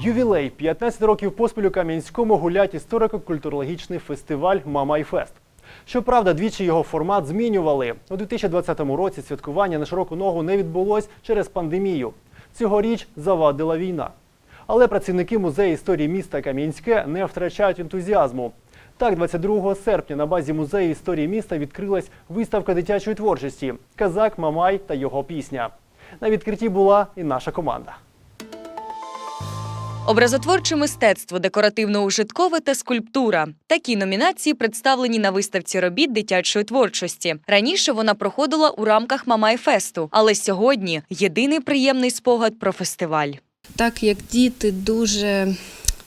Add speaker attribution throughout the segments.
Speaker 1: Ювілей 15 років поспіль у Кам'янському гулять історико-культурологічний фестиваль Мамайфест. Щоправда, двічі його формат змінювали. У 2020 році святкування на широку ногу не відбулось через пандемію. Цьогоріч завадила війна. Але працівники музею історії міста Кам'янське не втрачають ентузіазму. Так, 22 серпня на базі музею історії міста відкрилась виставка дитячої творчості Казак Мамай та його пісня. На відкритті була і наша команда.
Speaker 2: Образотворче мистецтво, декоративно-ужиткове та скульптура. Такі номінації представлені на виставці робіт дитячої творчості. Раніше вона проходила у рамках Мамайфесту, але сьогодні єдиний приємний спогад про фестиваль.
Speaker 3: Так як діти дуже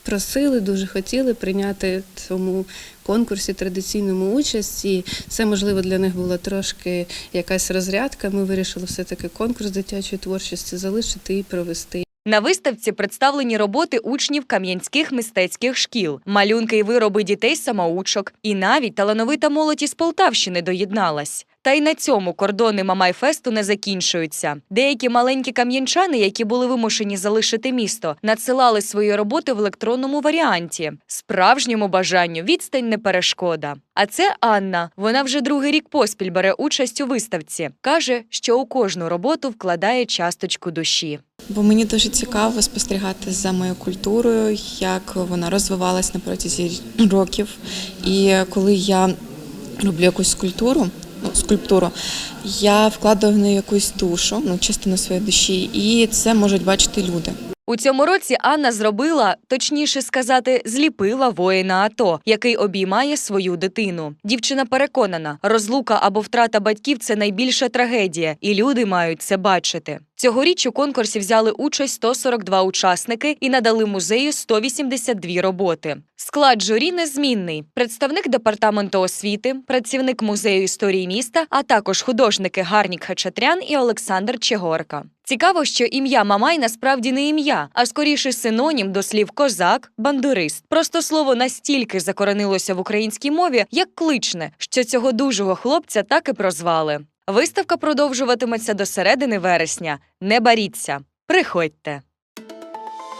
Speaker 3: просили, дуже хотіли прийняти цьому конкурсі традиційному участь, і це можливо для них була трошки якась розрядка. Ми вирішили все-таки конкурс дитячої творчості залишити і провести.
Speaker 2: На виставці представлені роботи учнів кам'янських мистецьких шкіл, малюнки і вироби дітей-самоучок, і навіть талановита молодь із Полтавщини доєдналась. Та й на цьому кордони Мамайфесту не закінчуються. Деякі маленькі кам'янчани, які були вимушені залишити місто, надсилали свої роботи в електронному варіанті. Справжньому бажанню відстань не перешкода. А це Анна. Вона вже другий рік поспіль бере участь у виставці. каже, що у кожну роботу вкладає часточку душі.
Speaker 4: Бо мені дуже цікаво спостерігати за моєю культурою, як вона розвивалась на протязі років. І коли я роблю якусь скульптуру, скульптуру, я вкладаю в неї якусь душу, ну, частину своєї душі, і це можуть бачити люди.
Speaker 2: У цьому році Анна зробила, точніше сказати, зліпила воїна АТО, який обіймає свою дитину. Дівчина переконана, розлука або втрата батьків це найбільша трагедія, і люди мають це бачити. Цьогоріч у конкурсі взяли участь 142 учасники і надали музею 182 роботи. Склад журі незмінний: представник департаменту освіти, працівник музею історії міста, а також художники Гарнік Хачатрян і Олександр Чегорка. Цікаво, що ім'я Мамай насправді не ім'я, а скоріше синонім до слів козак, бандурист. Просто слово настільки закоренилося в українській мові, як кличне, що цього дужого хлопця так і прозвали. Виставка продовжуватиметься до середини вересня. Не баріться, приходьте.